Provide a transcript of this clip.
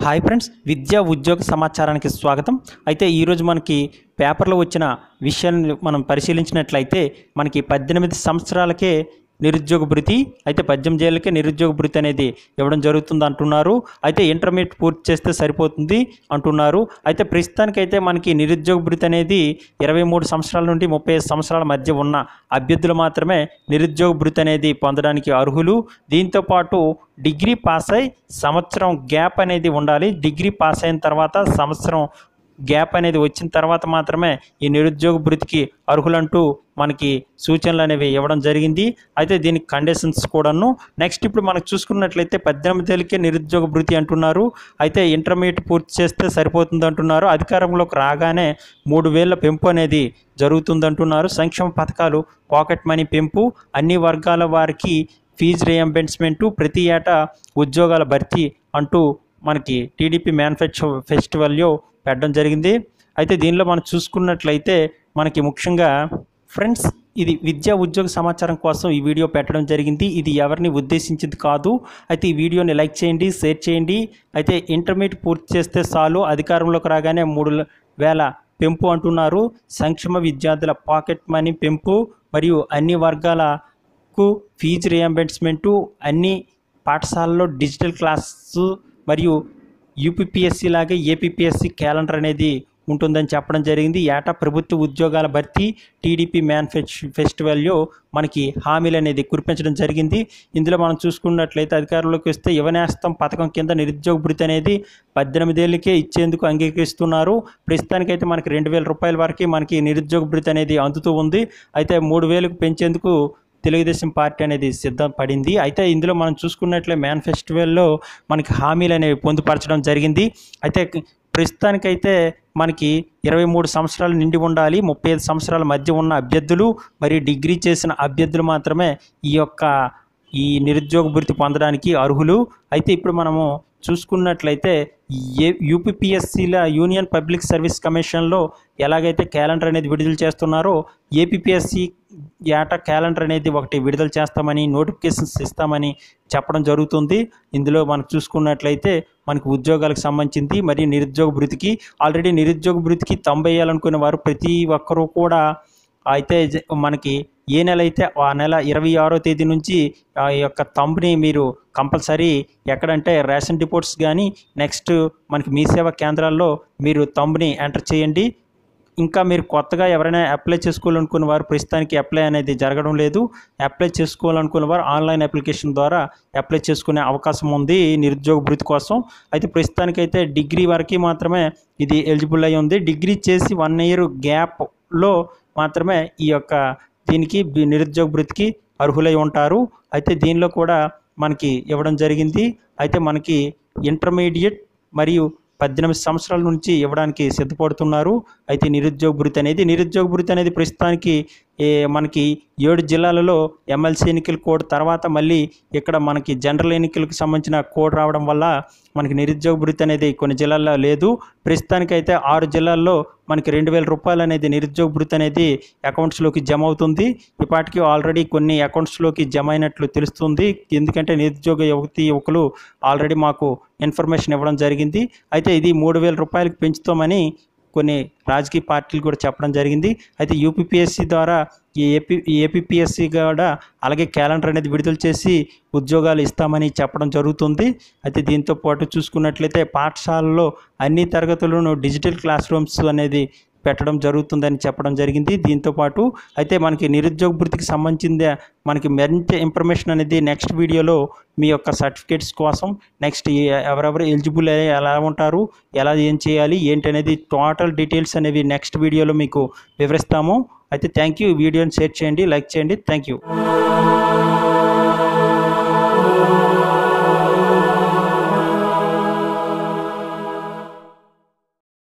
Hi friends విద్యా ఉద్యోగ సమాచారానికి స్వాగతం. అయితే ఈరోజు మనకి పేపర్లో వచ్చిన విషయాన్ని మనం పరిశీలించినట్లయితే మనకి పద్దెనిమిది సంవత్సరాలకే నిరుద్యోగ భృతి అయితే పద్దెనిమిది ఏళ్ళకే నిరుద్యోగ భృతి అనేది ఇవ్వడం జరుగుతుంది అంటున్నారు. అయితే ఇంటర్మీడియట్ పూర్తి చేస్తే సరిపోతుంది అంటున్నారు. అయితే ప్రస్తుతానికైతే మనకి నిరుద్యోగ భృతి అనేది ఇరవై మూడు సంవత్సరాల నుండి ముప్పై ఐదు సంవత్సరాల మధ్య ఉన్న అభ్యర్థులు మాత్రమే నిరుద్యోగ భృతి అనేది పొందడానికి అర్హులు. దీంతో పాటు డిగ్రీ పాస్ అయి సంవత్సరం గ్యాప్ అనేది ఉండాలి. డిగ్రీ పాస్ అయిన తర్వాత సంవత్సరం గ్యాప్ అనేది వచ్చిన తర్వాత మాత్రమే ఈ నిరుద్యోగ భృతికి అర్హులంటూ మనకి సూచనలు అనేవి ఇవ్వడం జరిగింది. అయితే దీనికి కండిషన్స్ కూడాను నెక్స్ట్ ఇప్పుడు మనకు చూసుకున్నట్లయితే పద్దెనిమిది ఏళ్ళకే నిరుద్యోగ భృతి అంటున్నారు. అయితే ఇంటర్మీడియట్ పూర్తి చేస్తే సరిపోతుంది అంటున్నారు. అధికారంలోకి రాగానే మూడు వేల పెంపు అనేది జరుగుతుంది అంటున్నారు. సంక్షేమ పథకాలు పాకెట్ మనీ పెంపు అన్ని వర్గాల వారికి ఫీజు రియంబర్స్మెంటు ప్రతి ఏటా ఉద్యోగాల భర్తీ అంటూ మనకి టీడీపీ మ్యానుఫ్యాక్చర్ ఫెస్టివల్లో పెట్టడం జరిగింది. అయితే దీనిలో మనం చూసుకున్నట్లయితే మనకి ముఖ్యంగా ఫ్రెండ్స్ ఇది విద్యా ఉద్యోగ సమాచారం కోసం ఈ వీడియో పెట్టడం జరిగింది. ఇది ఎవరిని ఉద్దేశించింది కాదు. అయితే ఈ వీడియోని లైక్ చేయండి షేర్ చేయండి. అయితే ఇంటర్మీడియట్ పూర్తి చేస్తే చాలు. అధికారంలోకి రాగానే మూడు వేల పెంపు అంటున్నారు. సంక్షేమ విద్యార్థుల పాకెట్ మనీ పెంపు మరియు అన్ని వర్గాలకు ఫీజు రియంబర్స్మెంటు అన్ని పాఠశాలలో డిజిటల్ క్లాసు మరియు యూపీపీఎస్సీ లాగే ఏపీపీఎస్సీ క్యాలెండర్ అనేది ఉంటుందని చెప్పడం జరిగింది. ఏటా ప్రభుత్వ ఉద్యోగాల భర్తీ టీడీపీ మ్యాన్ ఫెస్టివల్లో మనకి హామీలు అనేది కురిపించడం జరిగింది. ఇందులో మనం చూసుకున్నట్లయితే అధికారంలోకి వస్తే యువనేస్తం పథకం కింద నిరుద్యోగ భృతి అనేది పద్దెనిమిదేళ్ళకే ఇచ్చేందుకు అంగీకరిస్తున్నారు. ప్రస్తుతానికైతే మనకి రెండు వేల రూపాయల వరకు మనకి నిరుద్యోగ భృతి అనేది అందుతూ ఉంది. అయితే మూడు వేలకు పెంచేందుకు తెలుగుదేశం పార్టీ అనేది సిద్ధపడింది అయితే ఇందులో మనం చూసుకున్నట్లే మేనిఫెస్టివల్లో మనకి హామీలు అనేవి పొందుపరచడం జరిగింది. అయితే ప్రస్తుతానికైతే మనకి ఇరవై మూడు సంవత్సరాలు నిండి ఉండాలి. ముప్పై ఐదు సంవత్సరాల మధ్య ఉన్న అభ్యర్థులు మరియు డిగ్రీ చేసిన అభ్యర్థులు మాత్రమే ఈ యొక్క ఈ నిరుద్యోగ భృతి పొందడానికి అర్హులు. అయితే ఇప్పుడు మనము చూసుకున్నట్లయితే ఏ యూపీపీఎస్సీల యూనియన్ పబ్లిక్ సర్వీస్ కమిషన్లో ఎలాగైతే క్యాలెండర్ అనేది విడుదల చేస్తున్నారో ఏపీపీఎస్సీ ఏటా క్యాలెండర్ అనేది ఒకటి విడుదల చేస్తామని నోటిఫికేషన్స్ ఇస్తామని చెప్పడం జరుగుతుంది. ఇందులో మనం చూసుకున్నట్లయితే మనకు ఉద్యోగాలకు సంబంధించింది మరియు నిరుద్యోగ భృతికి ఆల్రెడీ నిరుద్యోగ భృతికి తొంభై వేయాలనుకునే వారు ప్రతి ఒక్కరూ కూడా అయితే మనకి ఏ నెల అయితే ఆ నెల ఇరవై ఆరో తేదీ నుంచి ఆ యొక్క తంబుని మీరు కంపల్సరీ ఎక్కడంటే రేషన్ డిపోట్స్ కానీ నెక్స్ట్ మనకి మీ సేవా కేంద్రాల్లో మీరు తంబుని ఎంటర్ చేయండి. ఇంకా మీరు కొత్తగా ఎవరైనా అప్లై చేసుకోవాలనుకున్న వారు ప్రస్తుతానికి అప్లై అనేది జరగడం లేదు. అప్లై చేసుకోవాలనుకున్న వారు ఆన్లైన్ అప్లికేషన్ ద్వారా అప్లై చేసుకునే అవకాశం ఉంది నిరుద్యోగ భృతి కోసం. అయితే ప్రస్తుతానికైతే డిగ్రీ వరకు మాత్రమే ఇది ఎలిజిబుల్ అయి ఉంది. డిగ్రీ చేసి వన్ ఇయర్ గ్యాప్లో మాత్రమే ఈ యొక్క దీనికి నిరుద్యోగ భృతికి అర్హులై ఉంటారు. అయితే దీనిలో కూడా మనకి ఇవ్వడం జరిగింది. అయితే మనకి ఇంటర్మీడియట్ మరియు పద్దెనిమిది సంవత్సరాల నుంచి ఇవ్వడానికి సిద్ధపడుతున్నారు. అయితే నిరుద్యోగ భృతి అనేది నిరుద్యోగ భృతి అనేది ప్రస్తుతానికి మనకి ఏడు జిల్లాలలో ఎమ్మెల్సీ ఎన్నికల కోడ్ తర్వాత మళ్ళీ ఇక్కడ మనకి జనరల్ ఎన్నికలకు సంబంధించిన కోడ్ రావడం వల్ల మనకి నిరుద్యోగ భృతి అనేది కొన్ని జిల్లాల్లో లేదు. ప్రస్తుతానికైతే ఆరు జిల్లాల్లో మనకి రెండు వేల రూపాయలు అనేది నిరుద్యోగ భృతి అనేది అకౌంట్స్లోకి జమ అవుతుంది. ఇప్పటికీ ఆల్రెడీ కొన్ని అకౌంట్స్లోకి జమ అయినట్లు తెలుస్తుంది. ఎందుకంటే నిరుద్యోగ యువతి యువకులు ఆల్రెడీ మాకు ఇన్ఫర్మేషన్ ఇవ్వడం జరిగింది. అయితే ఇది మూడు వేల రూపాయలకు పెంచుతామని కొన్ని రాజకీయ పార్టీలు కూడా చెప్పడం జరిగింది. అయితే యూపీపీఎస్సీ ద్వారా ఈ ఏపీ ఏపీపీఎస్సీ కూడా అలాగే క్యాలెండర్ అనేది విడుదల చేసి ఉద్యోగాలు ఇస్తామని చెప్పడం జరుగుతుంది. అయితే దీంతో పాటు చూసుకున్నట్లయితే పాఠశాలలో అన్ని తరగతులను డిజిటల్ క్లాస్ రూమ్స్ అనేది పెట్టడం జరుగుతుందని చెప్పడం జరిగింది. దీంతో పాటు అయితే మనకి నిరుద్యోగ భృతికి సంబంధించిన మనకి మరింత ఇన్ఫర్మేషన్ అనేది నెక్స్ట్ వీడియోలో మీ యొక్క సర్టిఫికేట్స్ కోసం నెక్స్ట్ ఎవరెవరు ఎలిజిబుల్ అయ్యి ఎలా ఉంటారు ఎలా ఏం చేయాలి ఏంటి అనేది టోటల్ డీటెయిల్స్ అనేవి నెక్స్ట్ వీడియోలో మీకు వివరిస్తాము. అయితే థ్యాంక్ యూ వీడియోని షేర్ చేయండి లైక్ చేయండి. Thank you